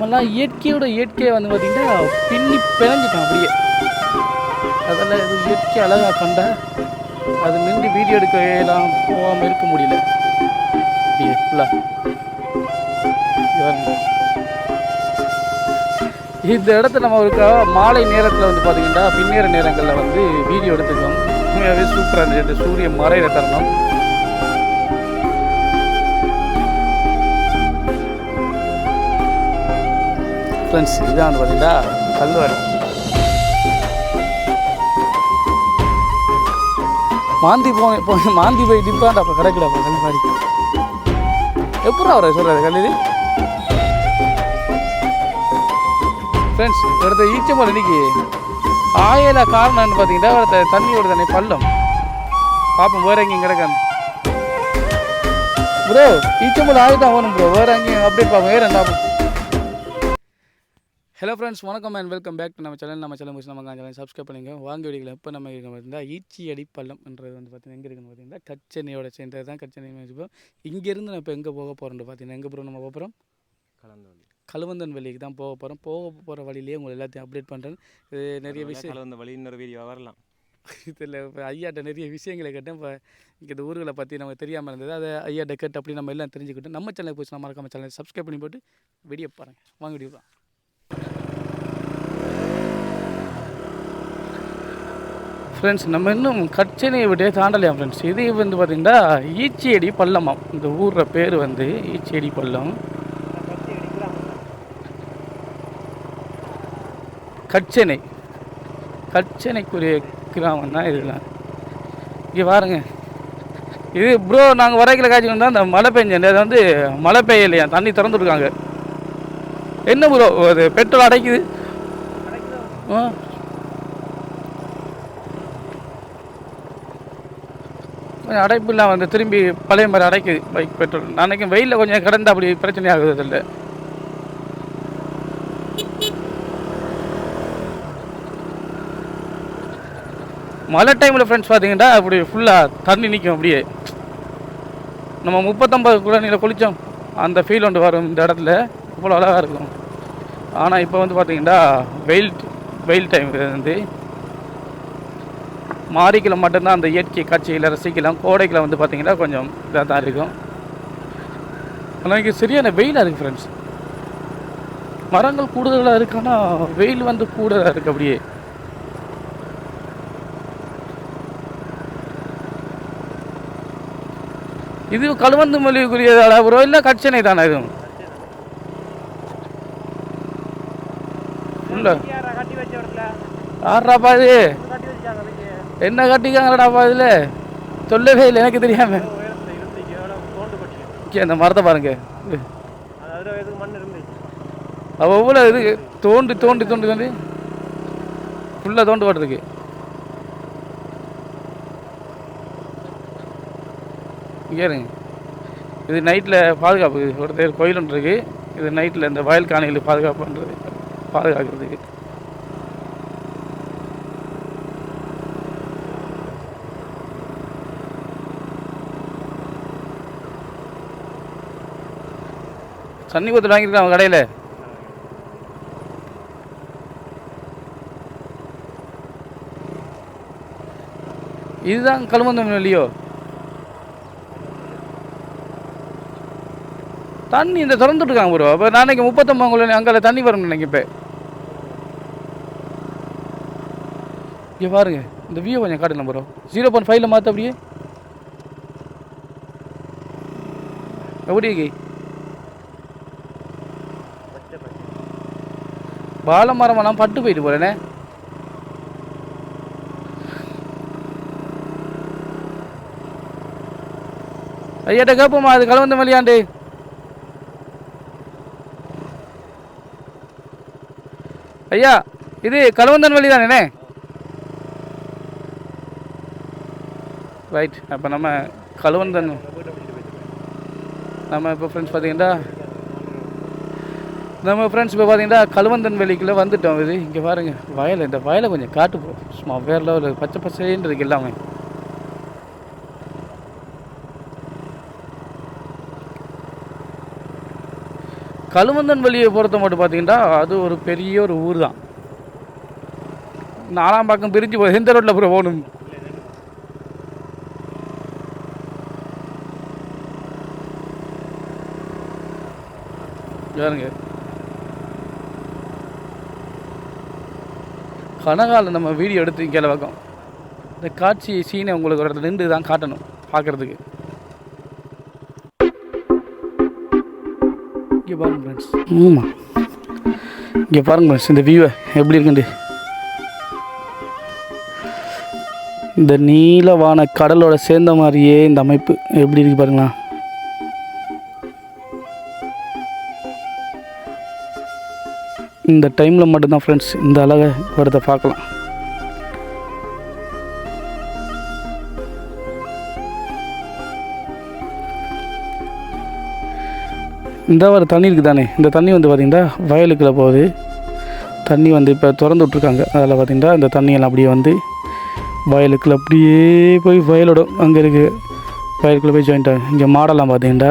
நம்மலாம் இயற்கையோட இயற்கையை வந்து பார்த்திங்கன்னா பின்னி பிணைஞ்சிட்டோம் அப்படியே. அதெல்லாம் இது இயற்கை அழகாக கண்டா அது நின்று வீடியோ எடுக்கலாம் போகாமல் இருக்க முடியல. அப்படியே ஃபுல்லாக இந்த இடத்த நம்ம ஒரு மாலை நேரத்தில் வந்து பார்த்தீங்கன்னா பின்னேற நேரங்களில் வந்து வீடியோ எடுத்துக்கணும் உண்மையாகவே சூப்பராக இருந்துச்சு. சூரியன் மறையிற தருணம். ஃப்ரெண்ட்ஸ் இதுதான் வந்து பார்த்தீங்கன்னா கல்வாரி மாந்தி போய் இப்போ மாந்தி போய் டிப்பாண்ட அப்போ கிடக்குடாப்பா கல்வாரி எப்படா அவரை சொல்கிறாரு கல்லூரி ஃப்ரெண்ட்ஸ் ஒருத்த ஈச்சமரம் இன்னைக்கு ஆயில காரணம்னு பார்த்தீங்கன்னா ஒருத்த தண்ணியோட தண்ணி பள்ளம். பார்ப்போம் வேற எங்கேயும் கிடக்காது ப்ரோ ஈச்சமரம் ஆயுதம் ஆகணும் ப்ரோ வேற எங்கேயும் அப்டேட் பார்ப்போம் வேற என்ன ஹலோ ஃப்ரெண்ட்ஸ் வணக்கம் அண்ட் வெல்கம் பேக் டு நம்ம சேனல் நம்ம சேனல் முடிச்சு நம்ம சேனல் சப்ஸ்கிரைப் பண்ணிங்க வாங்க வீடியோவில் எப்போ நம்ம இருக்க பார்த்தீங்கன்னா ஈச்சி அடி பள்ளம்ன்றது வந்து பார்த்தீங்கன்னா எங்கே இருக்குன்னு பார்த்தீங்கன்னா கச்சென்னையோட சேர்ந்தது தான் கச்சென்னை வச்சுப்போம். இங்கேருந்து நான் இப்போ எங்கே போக போகிறோம்னு பார்த்தீங்கன்னா எங்கே ப்ரோ நம்ம போக போகிறோம் கலந்தவழி கழுவந்தன் வழிக்கு தான் போக போகிறோம் போக போகிற வழியிலேயே உங்களை எல்லாத்தையும் அப்டேட் பண்ணுறேன் இது நிறைய விஷயம் கலந்த வழி இன்னொரு வீடியோ வரலாம். இதில் இப்போ ஐயாட்ட நிறைய விஷயங்களை கேட்டேன். இப்போ இங்கே இந்த ஊர்களை பற்றி நமக்கு தெரியாமல் இருந்தது. அதை ஐயாட்ட கேட்டு அப்படி நம்ம எல்லாம் தெரிஞ்சுக்கிட்டோம் நம்ம சேனலுக்கு போச்சு. நம்ம மறக்காம சேனலை சப்ஸ்கிரைப் பண்ணி போட்டு வீடியோ பாருங்கள் வாங்க வீடியோ தான் ஃப்ரெண்ட்ஸ் நம்ம இன்னும் கச்சனையை விட்டே தாண்டலையா ஃப்ரெண்ட்ஸ் இது வந்து பார்த்திங்கன்னா ஈச்சியடி பள்ளமாம் இந்த ஊரோட பேர் வந்து ஈச்சியடி பள்ளம். கச்சனை கச்சனைக்குரிய கிராமம் தான் இதெல்லாம் இங்கே பாருங்க. இது ப்ரோ நாங்கள் வரைக்கிற காட்சி வந்து அந்த மழை பெஞ்சேன் அது வந்து மழை பெய்யலையா? தண்ணி திறந்துருக்காங்க என்ன ப்ரோ அது பெட்ரோல் அடைக்குது? ஆ? கொஞ்சம் அடைப்பு இல்லாமல் வந்து திரும்பி பழைய மாதிரி அடைக்குது. Bike petrol. அன்றைக்கும் வெயிலில் கொஞ்சம் கிடந்து அப்படி பிரச்சனை ஆகுது இல்லை. மழை டைமில் ஃப்ரெண்ட்ஸ் பார்த்தீங்கன்னா அப்படி ஃபுல்லாக தண்ணி நிற்கும் அப்படியே. நம்ம முப்பத்தொம்பது குழந்தைங்கள குளித்தோம் அந்த ஃபீல் ஒன்று வரும் இந்த இடத்துல. அவ்வளோ அழகாக இருக்கும். ஆனால் இப்போ வந்து பார்த்தீங்கன்னா வெயில் வெயில் டைம் வந்து மாரிக்கில் மட்டும்தான் அந்த இயற்கை காட்சிகளை ரசிக்கலாம். கோடைக்கில் வந்து பார்த்தீங்கன்னா கொஞ்சம் இதாக தான் இருக்கும். ஆனால் இங்கே சரியான வெயிலாக இருக்குது ஃப்ரெண்ட்ஸ் மரங்கள் கூடுதலாக இருக்கு ஆனால் வெயில் வந்து கூடுதலாக இருக்குது அப்படியே. இது கழுவந்து மொழிக்குரிய அளவுரோ இல்லை கட்சனை தானே இதுவும் உள்ள. கட்டி வச்ச இடத்துல ஆறாப்பா இது கட்டி வச்சாங்க அதுக்கு என்ன கட்டிக்காங்கடாப்பா இதில்? சொல்லவே இல்லை எனக்கு தெரியாம. அந்த மரத்தை பாருங்க. இது. எவ்வளோ இது? தோண்டி தோண்டி தோண்டி தோண்டி. ஃபுல்லாக தோண்டு போடுறதுக்கு இங்கே இருங்க இது நைட்டில் பாதுகாப்பு. ஒரு கோயில் ஒன்று இருக்குது இது நைட்டில் இந்த வயல் காணிகளை பாதுகாப்புன்றது பாதுகாக்கிறதுக்கு. சன்னி கொத்து வாங்கியிருக்கான் கடையில். இதுதான் கழுமந்தம் இல்லையோ? தண்ணி இந்த திறந்துட்டுருக்காங்க ப்ரோ. அப்போ நாளைக்கு முப்பத்தொம்பது அங்கே தண்ணி வரணும் நினைக்கிறேன் இப்போ. இங்கே பாருங்க இந்த வியூ கொஞ்சம் காட்டலாம் ப்ரோ. ஜீரோ பாயிண்ட் ஃபைவ்ல மாற்ற அப்படியே. எப்படி இருக்கு பச்சை பச்சை வாழை மரமெல்லாம் பட்டு போயிட்டு போறேனே. ஐயாட்ட கேட்போமா அது கலவந்த மலையாண்டு ஐயா இது கலவந்தன் வழி தானே ரைட் அப்போ நம்ம கலவந்தன் நம்ம இப்போ ஃப்ரெண்ட்ஸ் பார்த்தீங்கன்னா நம்ம ஃப்ரெண்ட்ஸ் இப்போ பார்த்தீங்கன்னா கழுவந்தன் வெளிக்குள்ளே வந்துட்டோம் இது. இங்கே பாருங்க வயல் இந்த வயலை கொஞ்சம் காட்டு போ. சும்மா வேறு லெவலில் பச்சை பச்சைன்னு இருக்கு எல்லாமே. கழுவந்தன் வெளியை பொறுத்த மட்டும் பார்த்தீங்கன்னா அது ஒரு பெரிய ஒரு ஊர் தான் நாலாம் பக்கம் பிரிஞ்சு போய் எந்த ரோட்டில் அப்புறம் போகணும். பாருங்க. கனகால நம்ம வீடியோ எடுத்து கீழே வைக்கோம் இந்த காட்சி சீனை உங்களுக்கு ஒரு இடத்துல நின்று தான் காட்டணும் பார்க்குறதுக்கு. இங்கே பாருங்க ஃப்ரெண்ட்ஸ் ஆமாம் இங்கே பாருங்க ஃப்ரெண்ட்ஸ் இந்த வியூவை எப்படி இருக்குண்டு இந்த நீலவான கடலோட சேர்ந்த மாதிரியே இந்த அமைப்பு எப்படி இருக்கு பாருங்களா இந்த டைமில் மட்டும்தான் ஃப்ரெண்ட்ஸ் இந்த அழகை வரதை பார்க்கலாம். இந்த ஒரு தண்ணி இருக்குது தானே? இந்த தண்ணி வந்து பார்த்திங்கன்னா வயலுக்குள்ள போகுது. தண்ணி வந்து இப்போ திறந்து விட்ருக்காங்க அதில் பார்த்திங்கன்னா இந்த தண்ணியெல்லாம் அப்படியே வந்து வயலுக்குள்ள அப்படியே போய் வயலோட அங்கே இருக்குது வயலுக்குள்ளே போய் ஜாயிண்ட் ஆகும் இங்கே மாடெல்லாம் பார்த்திங்கன்னா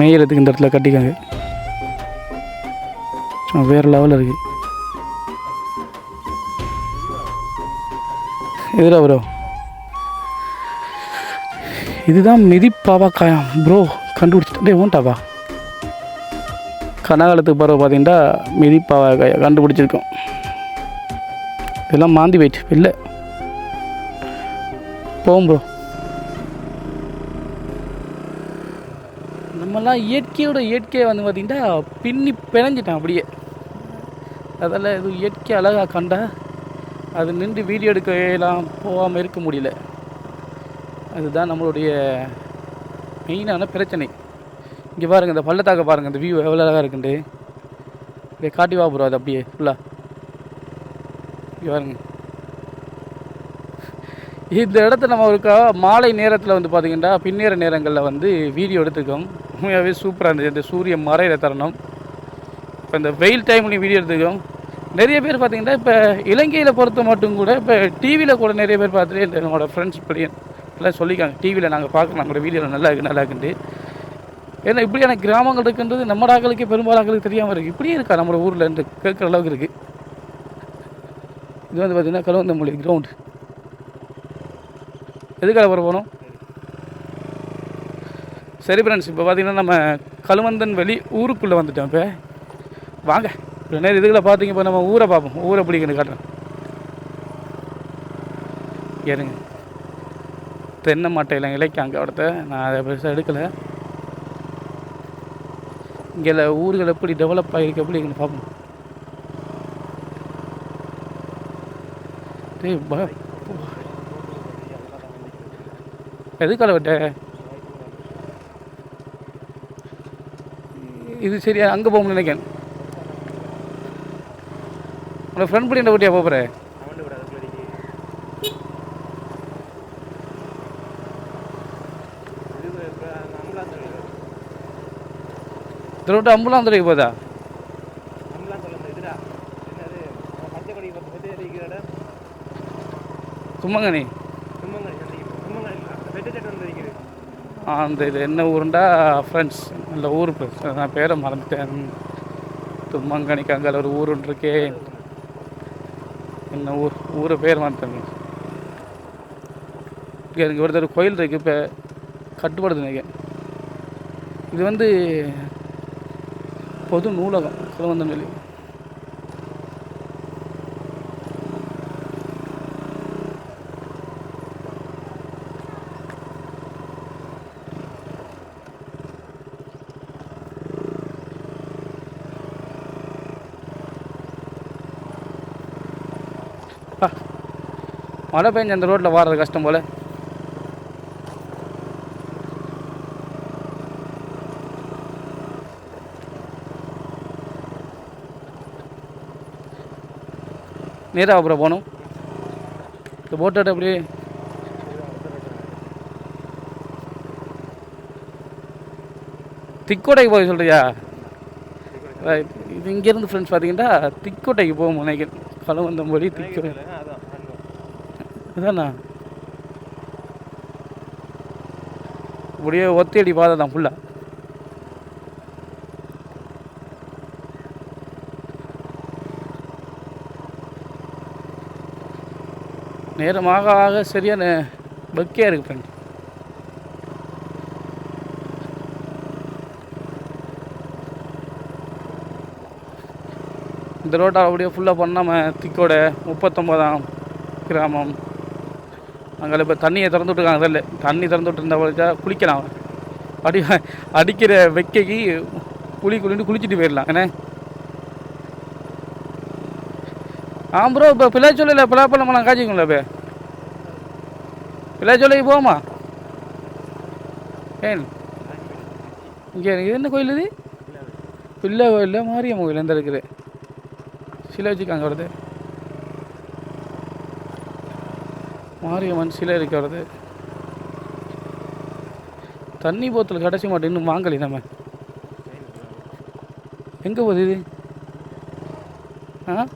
மேயறதுக்கு இந்த இடத்துல கட்டிக்காங்க வேறு லெவலில் இருக்குது எதுடா ப்ரோ இதுதான் மிதிப்பாவா காயம். ப்ரோ கண்டுபிடிச்சிட்டே டே ஓன்ட்டாவா கனகாலத்துக்கு பறவை பார்த்தீங்கன்னா மிதிப்பாவா காயம் கண்டுபிடிச்சிருக்கோம். இதெல்லாம் மாந்தி போயிட்டு இல்லை போம் ப்ரோ நம்மலாம் இயற்கையோட இயற்கையை வந்து பார்த்திங்கன்னா பின்னி பிணைஞ்சிட்டேன் அப்படியே. அதெல்லாம் இது இயற்கை அழகாக கண்டா அது நின்று வீடியோ எடுக்கலாம் போகாமல் இருக்க முடியல. அதுதான் நம்மளுடைய மெயினான பிரச்சனை. இங்கே பாருங்கள் இந்த பள்ளத்தாக்க பாருங்கள் இந்த வியூ எவ்வளோ அழகாக இருக்குண்டு. இதை காட்டி வா ப்ரோ அது அப்படியே ஃபுல்லாக இங்கே பாருங்க. இந்த இடத்த நம்ம ஒரு மாலை நேரத்தில் வந்து பார்த்திங்கன்னா பின்னேற நேரங்களில் வந்து வீடியோ எடுத்துக்கோம் உண்மையாகவே சூப்பராக இருந்துச்சு இந்த சூரியன் மறையிற தருணம். இப்போ இந்த வெயில் டைம்லேயும் வீடியோ எடுத்துக்கோம் நிறைய பேர் பார்த்தீங்கன்னா இப்போ இலங்கையில் பொறுத்த மட்டும் கூட இப்போ டிவியில் கூட நிறைய பேர் பார்த்துட்டு இந்த ஃப்ரெண்ட்ஸ் இப்படி எல்லாம் சொல்லிக்காங்க டிவியில் நாங்கள் பார்க்கலாம் நம்மளோட வீடியோவில் நல்லா இருக்குது நல்லா இருக்குன்ட்டு. ஏன்னா இப்படியான கிராமங்கள் இருக்குன்றது நம்ம ஆட்களுக்கு தெரியாமல் இருக்குது இப்படியே இருக்கா நம்ம ஊரில் இருந்து கேட்குற அளவுக்கு இருக்குது இது வந்து பார்த்திங்கன்னா கலவந்தமொழி கிரவுண்டு எதுக்காக போகிற போகிறோம் சரி ஃப்ரெண்ட்ஸ் இப்போ பார்த்திங்கன்னா நம்ம கழுவந்தன் வெளி ஊருக்குள்ளே வந்துட்டோம் இப்போ. வாங்க. இப்போ நேரம் இதுக்குள்ள பார்த்தீங்க இப்போ நம்ம ஊரை பார்ப்போம். ஊரை பிடிக்கணும் காட்டுறேன். ஏறுங்க தென்னை மட்டையில் அங்கே இடத்த நான் அதை பெருசாக எடுக்கலை. இங்கே ஊர்கள் எப்படி டெவலப் ஆகிருக்கு எப்படி இருக்குன்னு பார்ப்போம். எதுக்கால விட்ட இது சரியா அங்கே போகணும்னு நினைக்கிறேன் உன்னோட ஃப்ரெண்ட் படி என்ன ஊட்டியா போகிற அவன் விட அதுக்குள்ள இருக்கு இது இப்போ அம்புலான்ஸ் இந்த ரோட்டு அம்புலாம் உங்களை ஃப்ரெண்ட் அம்புலான்ஸ் என்ன இதுடா என்னது பச்சை கொடி பச்சை இருக்கிற இடம் சும்மங்கனி. அந்த இது என்ன ஊருண்டா? ஃப்ரெண்ட்ஸ் நல்ல ஊர் நான் பேரை மறந்துட்டேன். தும்மங்கனிக்கு அங்கே ஒரு ஊருன்னு இருக்கே என்ன ஊர் ஊரை பேர் மறந்துட்டேன் இங்கே இங்கே ஒருத்தர் கோயில் இருக்குது இப்போ கட்டுப்படுது நினைக்கிறேன். இது வந்து பொது நூலகம் குலவந்தநெல்லி அப்பா, மழை பெஞ்ச அந்த ரோட்டில் வாடுறது கஷ்டம் போல. நேராக அப்புறம் போகணும். இந்த போட்டோட அப்படியே திக்கோட்டைக்கு போய் சொல்றியா? ரைட் இது இங்கேருந்து ஃப்ரெண்ட்ஸ் பார்த்தீங்கன்னா திக்கோட்டைக்கு போகும் நினைக்கிறேன். கலவந்தம்பொழி திக்கோட்டை. அதான் அண்ணன். இதாண்ணா அப்படியே ஒத்தையடி பாதை தான் ஃபுல்லாக நேரமாக ஆக சரியான பக்கியாக இருக்குது ஃப்ரெண்ட் இந்த ரோட்டை அப்படியே ஃபுல்லாக பண்ணாமல் திக்கோட முப்பத்தொம்போதாம் கிராமம். அங்கே இப்போ தண்ணியை திறந்து விட்டுருக்காங்க அதில் தண்ணி திறந்து விட்டுருந்தா வழிச்சா குளிக்கலாம். அடி அடிக்கிற வெக்கைக்கு குளி குளிட்டு குளிச்சுட்டு போயிடலாம். என்ன? ஆம் ப்ரோ இப்போ பிள்ளைச்சொல்லில் பலாப்பழமெல்லாம் காய்ச்சிங்களா இப்போ. பிள்ளைச்சொல்லைக்கு போமா ஏன்? இங்கே இது என்ன கோயில் இது? பிள்ளை கோயில் மாரியம்மன் கோயில் எந்த இருக்குது? சிலை வச்சுக்காங்க வருது மாரியம்மன் சிலை இருக்கிறது தண்ணி போத்தல் கிடச்சி மாட்டேன் இன்னும் வாங்கலை நம்ம. எங்கே போகுது இது? ஆ?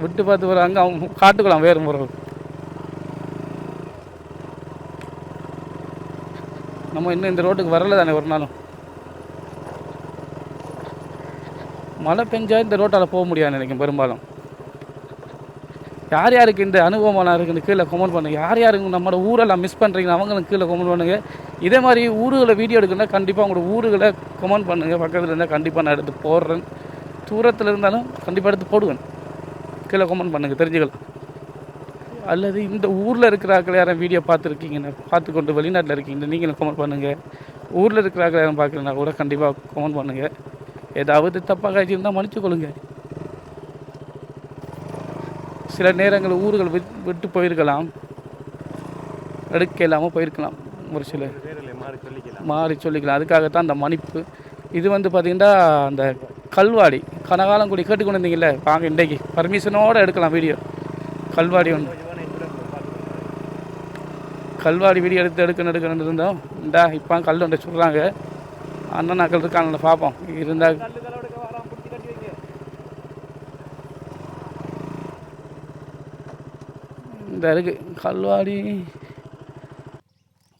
விட்டு பார்த்து வர அங்கே அவங்க காட்டுக்கலாம் வேறு முறை. நம்ம இன்னும் இந்த ரோட்டுக்கு வரல தானே ஒரு நாளும். மழை பெஞ்சால் இந்த ரோட்டால் போக முடியாது நினைக்கும் பெரும்பாலும். யார் யாருக்கு இந்த அனுபவமான இருக்குன்னு கீழே கமெண்ட் பண்ணுங்க. யார் யாருக்கு நம்மளோட ஊரெல்லாம் மிஸ் பண்ணுறீங்க அவங்களும் கீழே கமெண்ட் பண்ணுங்கள் இதே மாதிரி ஊருகளை வீடியோ எடுக்கணும்னா கண்டிப்பாக உங்களோட ஊருகளை கமெண்ட் பண்ணுங்கள் பக்கத்தில் இருந்தால் கண்டிப்பாக நான் எடுத்து போடுறேன். தூரத்தில் இருந்தாலும் கண்டிப்பாக எடுத்து போடுவேன். கீழே கமெண்ட் பண்ணுங்கள் தெரிஞ்சுக்கலாம். அல்லது இந்த ஊரில் இருக்கிறார்கள் யாரும் வீடியோ பார்த்துருக்கீங்கன்னு பார்த்து கொண்டு வெளிநாட்டில் இருக்கீங்க நீங்களும் கமெண்ட் பண்ணுங்கள் ஊரில் இருக்கிறார்கள் யாரும் பார்க்குறீங்கன்னா கூட கண்டிப்பாக கமெண்ட் பண்ணுங்கள் ஏதாவது தப்பாக இருந்தால் மன்னிச்சு கொள்ளுங்கள் சில நேரங்கள் ஊர்கள் விட் விட்டு போயிருக்கலாம். எடுக்க இல்லாமல் போயிருக்கலாம். ஒரு சில மாறி சொல்லிக்கலாம். அதுக்காகத்தான் அந்த மன்னிப்பு. இது வந்து பார்த்திங்கன்னா அந்த கல்வாடி கனகாலங்குடி கேட்டுக்கொண்டு இருந்தீங்கல்ல வாங்க இன்றைக்கு பர்மிஷனோடு எடுக்கலாம் வீடியோ கல்வாடி ஒன்று கல்வாடி வீடியோ எடுத்து எடுக்கணும் எடுக்கணும்னு இருந்தோம். இந்தா இப்போ கல் ஒன்று சொல்கிறாங்க அண்ணனாக்கள் இருக்காங்கள பார்ப்போம் இருந்தால் கல்லு கலவடுக்க வராம பிடிச்சி கட்டி வைங்க இந்த இருக்குது கல்வாடி.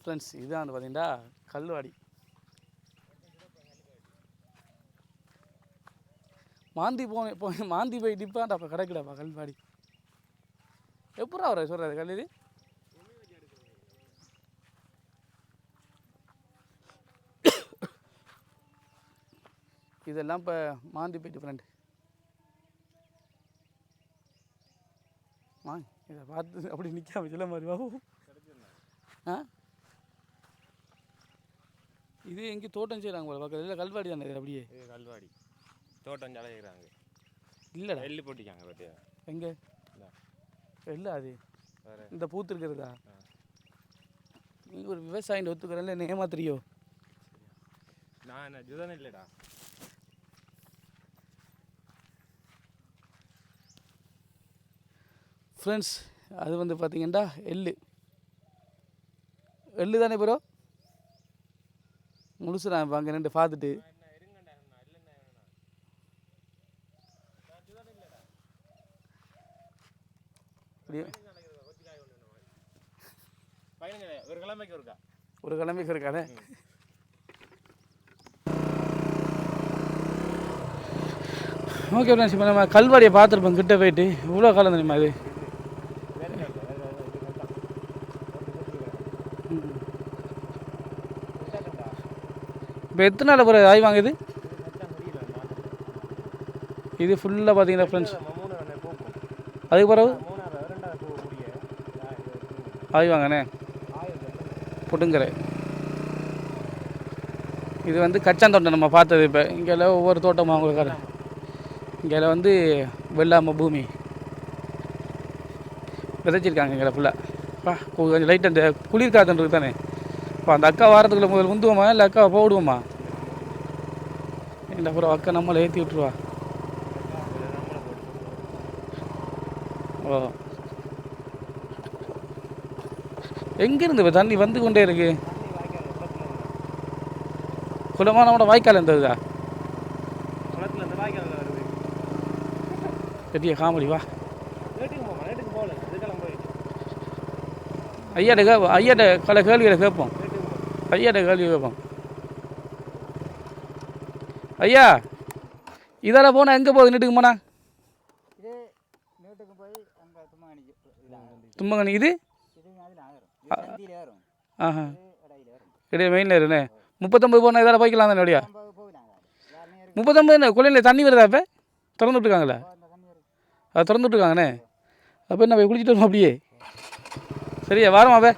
ஃப்ரெண்ட்ஸ் இதுதான் வந்து பார்த்தீங்கன்னா கல்வாடி. மாந்தி போன இப்போ மாந்தி போய் நிற்பான்டா அப்போ கிடைக்கலப்பா கல்வாடி. எப்படா அவரை சொல்கிறாரு கல் இதெல்லாம் இப்போ மாந்தி போயிட்டு டிஃப்ரெண்ட்டு வாங்க இதை பார்த்து அப்படி நிற்காம சொல்ல மாதிரி வா ஆ? இது எங்கே தோட்டம் செய்கிறாங்க போல பக்கத்தில் இல்லை கல்வாடி தானே இது அப்படியே? இது கல்வாடி. தோட்டம் ஜலைகிறாங்க இல்லைடா. எள்ளு போட்டிக்காங்க பார்த்தியா எங்கே. இல்லை அது? இந்த பூத்து இருக்கிறதா. நீ ஒரு விவசாயின்னு ஒத்துக்கிறேன்ல என்ன ஏமாத்துறியோ? நான் ஜுதன் இல்லைடா? ஃப்ரெண்ட்ஸ் அது வந்து பார்த்தீங்கன்னா எள்ளு. எள்ளு தானே ப்ரோ முழுசு நான் இப்போ அங்கே ரெண்டு பார்த்துட்டு ஒரு கிழமைக்கு இருக்கா ஒரு கிழமைக்கு இருக்கானே ஓகே ஃப்ரெண்ட்ஸ் இப்போ நம்ம கல்வாடியை பார்த்துருப்போம் கிட்ட போயிட்டு. இவ்வளோ காலம் தெரியுமா அது இப்போ எத்தனை நாள் பிறகு ஆய் வாங்குது? இது ஃபுல்லாக பார்த்தீங்கன்னா ஃப்ரெண்ட்ஸ் அதுக்கு பிறகு? ஆய் வாங்கண்ணே. புடுங்கரை இது வந்து கச்சாந்தோட்டம் நம்ம பார்த்தது இப்போ. இங்கெல்லாம் ஒவ்வொரு தோட்டமும் அவங்களுக்கு இங்கே வந்து வெள்ளாமை பூமி. விதைச்சிருக்காங்க இங்கே ஃபுல்லாக கொஞ்சம் லைட் அந்த குளிர் காத்துன்றது தானே இப்போ அந்த அக்கா வாரத்துக்குள்ள முதல் முந்துவோமா இல்லை அக்காவை போடுவோமா? இல்லை அப்புறம் அக்கா நம்மளை ஏற்றி விட்ருவா ஓ. எங்கேருந்து இப்போ தண்ணி வந்து கொண்டே இருக்கு? குளமானோட வாய்க்கால் இருந்ததுதா பெரிய காமெடி வா. ஐயாட்ட கே ஐயாட்ட பல கேள்விகளை கேட்போம். ஐயாட்ட கேள்வி கேட்போம். ஐயா இதால் போனால் எங்கே போகுது? நீட்டுக்கு போனா? தும்பங்கனி இது? ஆஹா. இடையே மெயினில் இருண்ணே முப்பத்தொம்பது போனால் இதால் போய்க்கலாம் தானே அப்படியா முப்பத்தொம்பது குளிரில் தண்ணி வருதா இப்போ? திறந்து விட்டுருக்காங்களா? அது திறந்து விட்டுருக்காங்கண்ணே. அப்போ என்ன போய் குளிச்சுட்டு வரணும் அப்படியே? சரியா வாரம் அப்போ?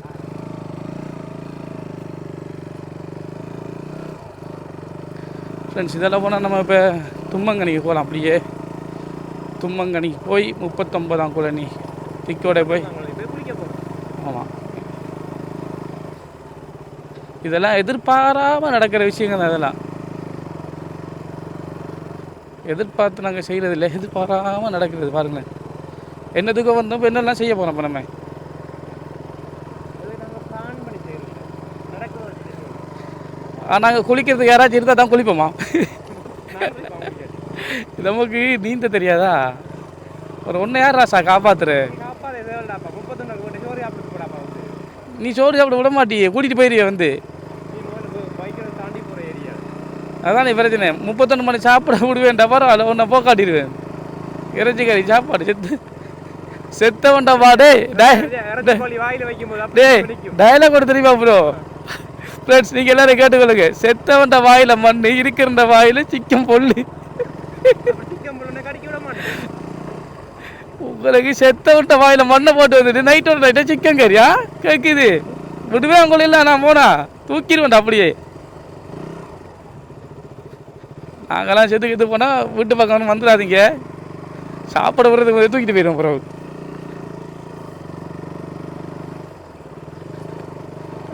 ஃப்ரெண்ட்ஸ் இதெல்லாம் போனால் நம்ம இப்போ தும்மங்கனிக்கு போகலாம் அப்படியே. தும்மங்கனிக்கு போய் முப்பத்தொம்பதாம் குழனி திக்கோட போய். ஆமாம் இதெல்லாம் எதிர்பாராமல் நடக்கிற விஷயங்கள் தான் இதெல்லாம் எதிர்பார்த்து நாங்கள் செய்கிறது இல்லை எதிர்பாராமல் நடக்கிறது பாருங்களேன். என்னதுக்கோ வந்தோம் இப்போ என்னெல்லாம் செய்ய போகிறோம் இப்போ நம்ம அது நாங்கள் பிளான் பண்ணி செய்கிறோம் நடக்கிறது நாங்கள் குளிக்கிறதுக்கு யாராச்சும் இருந்தால் தான் குளிப்போமா? நமக்கு நீந்த தெரியாதா? ஒரு ஒன்று யார் ராசா காப்பாத்துற? காப்பாது எதோ இல்லைடாப்பா முப்பத்தொன்று கோடி சோறு அப்படி போடாப்பா வந்து நீ சோறு சாப்பிட விட மாட்டியே கூட்டிகிட்டு போயிருவிய வந்து? அதான் பிரச்சனை. முப்பத்தொன்று மணி சாப்பிட விடுவேன்டா பரவாயில்ல உன்னை போக்காட்டிடுவேன். இறைச்சி கறி சாப்பாடு செத்து செத்தவன்டா பாடே டே டயலாக் கூட தெரியுமா ப்ரோ ஃப்ரெண்ட்ஸ் நீங்கள் எல்லோரும் கேட்டுக்கொள்ளுங்க செத்தவன்ட வாயில மண் இருக்கிற வாயில சிக்கன் பொல்லு. உங்களுக்கு செத்தவன்ட வாயில மண்ணை போட்டு வந்துட்டு நைட்டோட நைட்டாக சிக்கன் கறியா கேட்குது விடுவே உங்களை இல்லை நான் போனா. தூக்கிடுவேன்டா அப்படியே. நாங்கெல்லாம் செத்துக்கு இது போனால் வீட்டு பக்கம் வந்துடாதீங்க சாப்பிட விடுறதுக்கு தூக்கிட்டு போயிடும் பிறகு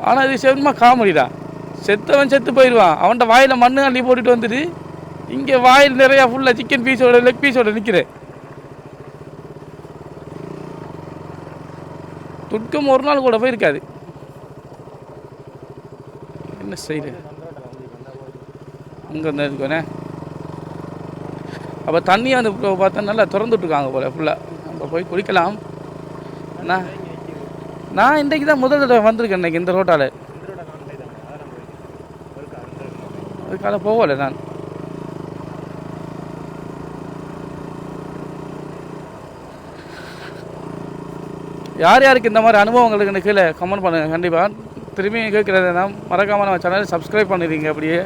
ஆனால் இது செம்ம காமெடிடா செத்தவன் செத்து போயிடுவான். அவன்கிட்ட வாயில் மண்ணு அள்ளி போட்டுட்டு வந்துட்டு இங்கே வாயில் நிறையா ஃபுல்லாக சிக்கன் பீஸோட லெக் பீஸோட நிற்கிறேன் துட்கம் ஒரு நாள் கூட போயிருக்காது. என்ன செய்யுது அங்கே வந்து இருக்கோண்ணே அப்போ தண்ணியை வந்து பார்த்தா நல்லா திறந்துட்ருக்காங்க போல் போல ஃபுல்லாக அங்கே போய் குளிக்கலாம். என்ன நான் இன்றைக்கு தான் முதல் தடவை வந்திருக்கேன் இன்னைக்கு இந்த ரோட்டால். அதுக்காக போகலை நான். யார் யாருக்கு இந்த மாதிரி அனுபவங்களுக்கு எனக்கு கீழே கமெண்ட் பண்ணுங்கள் கண்டிப்பாக திரும்பி கேட்குறது தான் மறக்காமல் நம்ம சேனலை சப்ஸ்கிரைப் பண்ணிடுங்க அப்படியே.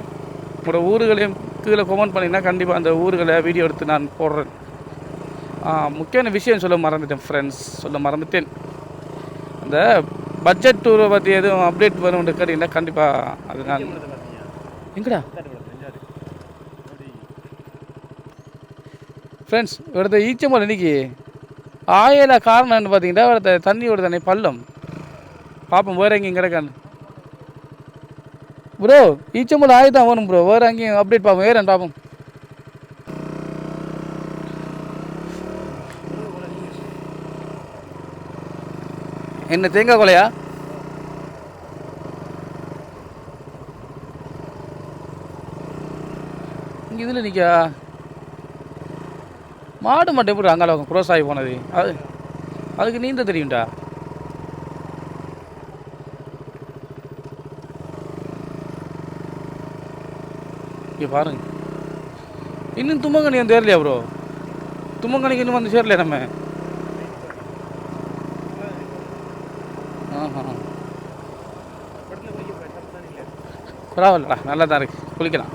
உங்களோட ஊர்களையும் கீழே கமெண்ட் பண்ணிங்கன்னா கண்டிப்பாக அந்த ஊர்களை வீடியோ எடுத்து நான் போடுறேன். முக்கியமான விஷயம் சொல்ல மறந்துட்டேன் ஃப்ரெண்ட்ஸ் சொல்ல மறந்துட்டேன். இந்த பட்ஜெட் டூரை பற்றி எதுவும் அப்டேட் வரும்னு கேட்டிங்கன்னா கண்டிப்பாக அது நான் எங்கடா? ஃப்ரெண்ட்ஸ் இவரது ஈச்சம்பல் இன்னைக்கு ஆயில காரணம்னு பார்த்தீங்கன்னா இவரது தண்ணியோட தண்ணி பள்ளம். பார்ப்போம் வேறு எங்கேயும் கிடைக்கான்னு. ப்ரோ ஈச்சம்பல் ஆயுதான் வரும் ப்ரோ வேறு அங்கேயும் அப்டேட் பார்ப்போம் வேறு பார்ப்போம் என்ன தேங்காய் கொலையா? இங்கே இதில் நிற்கா மாடு மட்டும் எப்படி அங்கால க்ரோஸ் ஆகி போனது? அது அதுக்கு நீந்த தெரியும்டா. இங்கே பாருங்க. இன்னும் தும்மங்கனி வந்து சேரலையா ப்ரோ தும்மங்கனிக்கு இன்னும் வந்து சேரலையா நம்ம ஆஹா பரவாயில்லடா நல்லா தான் இருக்குது குளிக்கலாம்.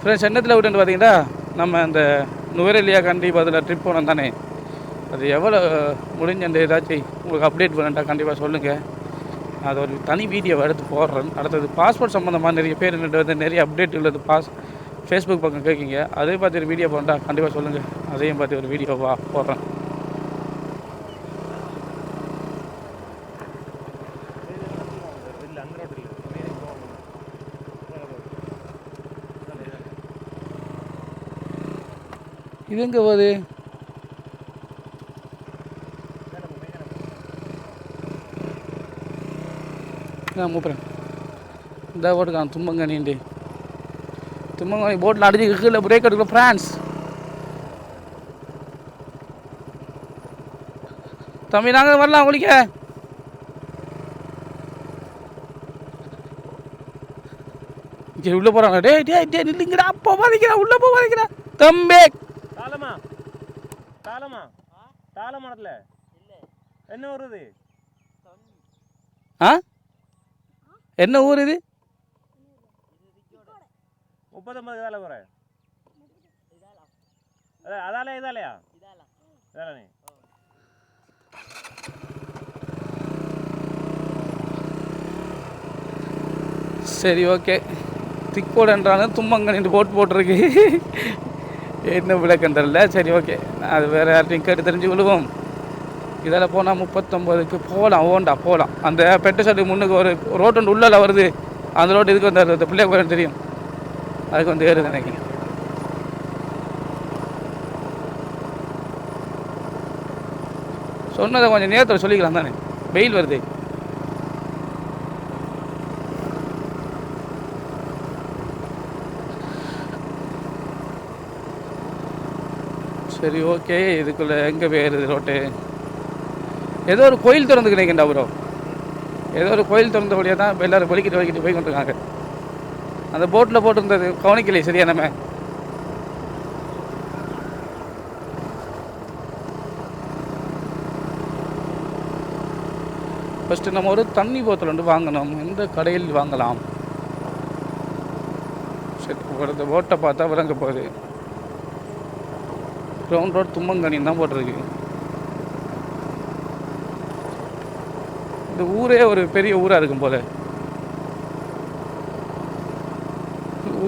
ஃப்ரெண்ட்ஸ் எண்ணத்தில் விட்டு பார்த்தீங்கன்னா நம்ம அந்த நுவரெலியா கண்டிப்பாக அதில் ட்ரிப் போனோம் தானே. அது எவ்வளோ முடிஞ்ச அந்த ஏதாச்சும் உங்களுக்கு அப்டேட் பண்ணட்டா கண்டிப்பாக சொல்லுங்கள் அது ஒரு தனி வீடியோவை எடுத்து போடுறேன். அடுத்தது பாஸ்போர்ட் சம்மந்தமாக நிறைய பேர் என்னட்டு வந்து நிறைய அப்டேட் உள்ளது பாஸ் ஃபேஸ்புக் பக்கம் கேட்குங்க அதே பார்த்து ஒரு வீடியோ போட்டா கண்டிப்பாக சொல்லுங்கள் அதையும் பார்த்து ஒரு வீடியோவா போடுறேன் இல்லை அந்த ரோட்டில் மேலே போகணும் இது எங்கே போகுது? நான் மூப்புறேன். இந்த ஓட்டுக்கான் தும்பங்கனின்ட்டு தும்பங்கனி போட்டில் அடிச்சு கீழே பிரேக் எடுக்கல ஃப்ரான்ஸ் தம்பி நாங்கள் வரலாம் குளிக்க. சரி உள்ளே போகிறாங்க டேய் டேய் டேய் நில்லுங்கடா. போகாதீங்கடா உள்ளே போ தம்பி தம்பே. தாளமா? தாளமானத்தில் என்ன வருது ஆ? என்ன ஊர் இது? முப்பத்தொம்பது வேலை போகிறேன் அதாலே இதாலையா? இதாலே சரி ஓகே. திக்கோடன்றாங்க தும்மங்கனிட்டு போட்டு போட்டிருக்கு. என்ன விளக்கம் தெரில சரி ஓகே. அது வேறு யார்ட்டையும் கேட்டு தெரிஞ்சு விழுவோம் இதில் போனால் முப்பத்தொம்போதுக்கு போகலாம் ஓண்டா போகலாம் அந்த பெட்டு சட்டு முன்னுக்கு ஒரு ரோட்டு ஒன்று வருது. அந்த ரோட்டு இதுக்கு வந்து அந்த பிள்ளைய கோயில் தெரியும். அதுக்கு வந்து ஏறுது எனக்கு. சொன்னதை கொஞ்சம் நேரத்தில் சொல்லிக்கலாம் தானே. வெயில் வருது. சரி ஓகே இதுக்குள்ளே எங்கே போயிருது ரோட்டு? ஏதோ ஒரு கோயில் திறந்து கிடைக்கின்றா ப்ரோ ஏதோ ஒரு கோயில் திறந்த வழியாக தான் இப்போ எல்லோரும் வலிக்கிட்டு வலிக்கிட்டு போய் கொண்டிருக்காங்க. அந்த போட்டில் போட்டிருந்தது. கவனிக்கலை சரியா நம்ம? ஃபஸ்ட்டு நம்ம ஒரு தண்ணி போத்தல் வந்து வாங்கணும். எந்த கடையில் வாங்கலாம்? சரி இந்த போட்டை பார்த்தா விளங்க போகுது. க்ரௌண்ட் ரோட் தும்மங்கனின்னு தான் போட்டிருக்கு. இந்த ஊரே ஒரு பெரிய ஊராக இருக்கும் போல.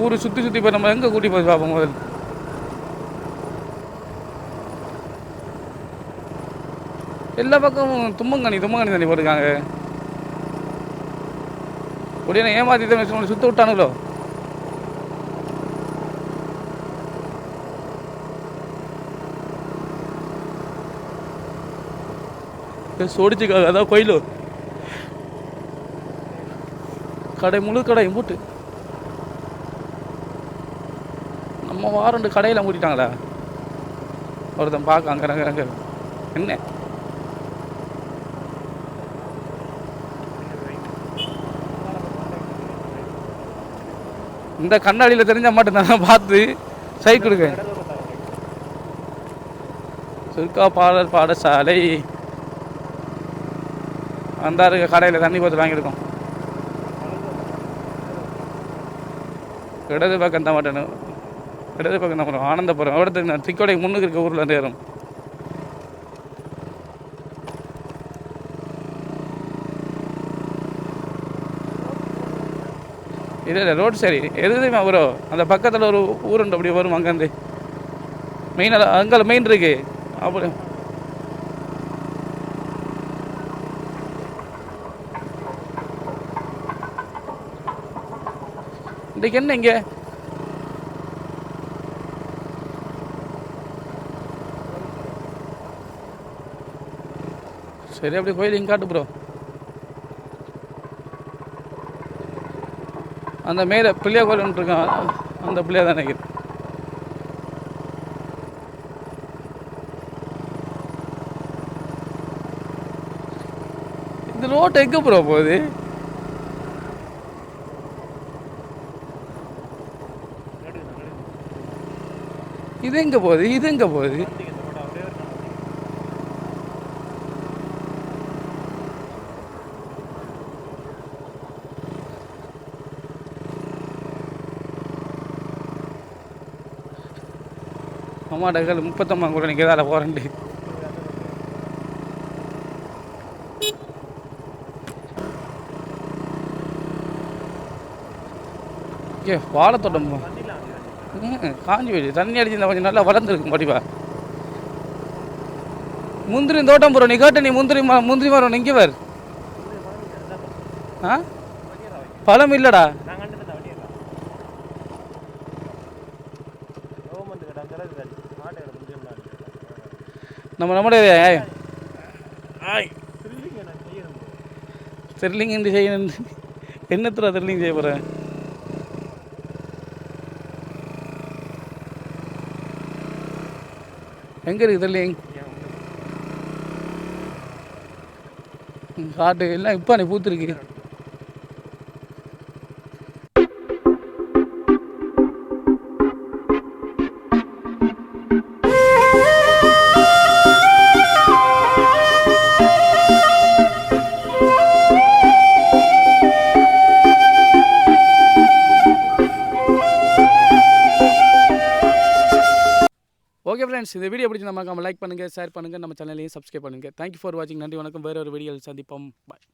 ஊர் சுற்றி சுற்றி இப்போ நம்ம எங்கே கூட்டி போய் பார்ப்போம் முதல்? எல்லா பக்கமும் தும்மங்கனி தும்மங்கனி தண்ணி போட்டிருக்காங்க. உடனே ஏமாத்தி தான் சுத்த விட்டானுங்களோ? சோடிச்சுக்காக அதான் கோயில் கடை முழு கடை மூட்டு. நம்ம வாரண்டு கடையில் மூட்டிட்டாங்களா? ஒருத்தன் பார்க்க அங்கே அங்கே அங்கே. என்ன? இந்த கண்ணாடியில் தெரிஞ்ச மட்டும்தான் பார்த்து சை கொடுங்க சுருக்கா பாடல் பாடசாலை. வந்தார் கடையில் தண்ணி போட்டு வாங்கியிருக்கோம். இடது பக்கம் தான் மாட்டேன் இடது பக்கம் தான் போகிறோம் ஆனந்தபுரம். இடத்துக்கு நான் திக்கோடை முன்னுக்கு இருக்க ஊரில் இருந்து ஏறும் இல்லை இல்லை ரோடு சரி. எதுவுமே ப்ரோ அந்த பக்கத்தில் ஒரு ஊருண்டு அப்படி வரும் அங்கேருந்து. மெயின் அங்கே மெயின் இருக்கு. அப்படி இன்றைக்கி என்ன இங்கே? சரி அப்படி கோயில் இங்கே காட்டு ப்ரோ அந்த மேலே பிள்ளையா கோயில் ஒன்று இருக்கான் அந்த பிள்ளையா தான் நினைக்கிறேன். இந்த ரோட் எங்கே ப்ரோ போகுது? இது எங்கே போகுது இது எங்கே போகுது அம்மாட்ட முப்பத்தம்மா கூட நிற்க அதில் போகிறேன்ட்டு ஏ வாழைத்தோட்டம் போ. காஞ்சி போயிடுச்சு தண்ணி அடிச்சிருந்தா கொஞ்சம் நல்லா வளர்ந்துருக்கும் படிப்பா. முந்திரி தோட்டம் ப்ரோ நீ கேட்ட நீ முந்திரி மரம் முந்திரி மரம் இங்கே வர் ஆ? பழம் இல்லைடா. நம்ம நம்முடைய திரும்பிங்க நான் செய்யணும்? என்னத்துல தெரியலிங்க செய்ய போகிறேன் எங்கே இருக்குது தெரியலிங்க காட்டு எல்லாம் இப்போ நீ பூத்துருக்கு ஃப்ரெண்ட்ஸ் இந்த வீடியோ பிடிச்சி நம்ம லைக் பண்ணுங்கள் ஷேர் பண்ணுங்கள் நம்ம சேனலையும் சப்ஸ்கிரைப் பண்ணுங்கள் தேங்க்யூ ஃபார் வாட்சிங் நன்றி வணக்கம். வேறு ஒரு வீடியோவில் சந்திப்போம். பாய்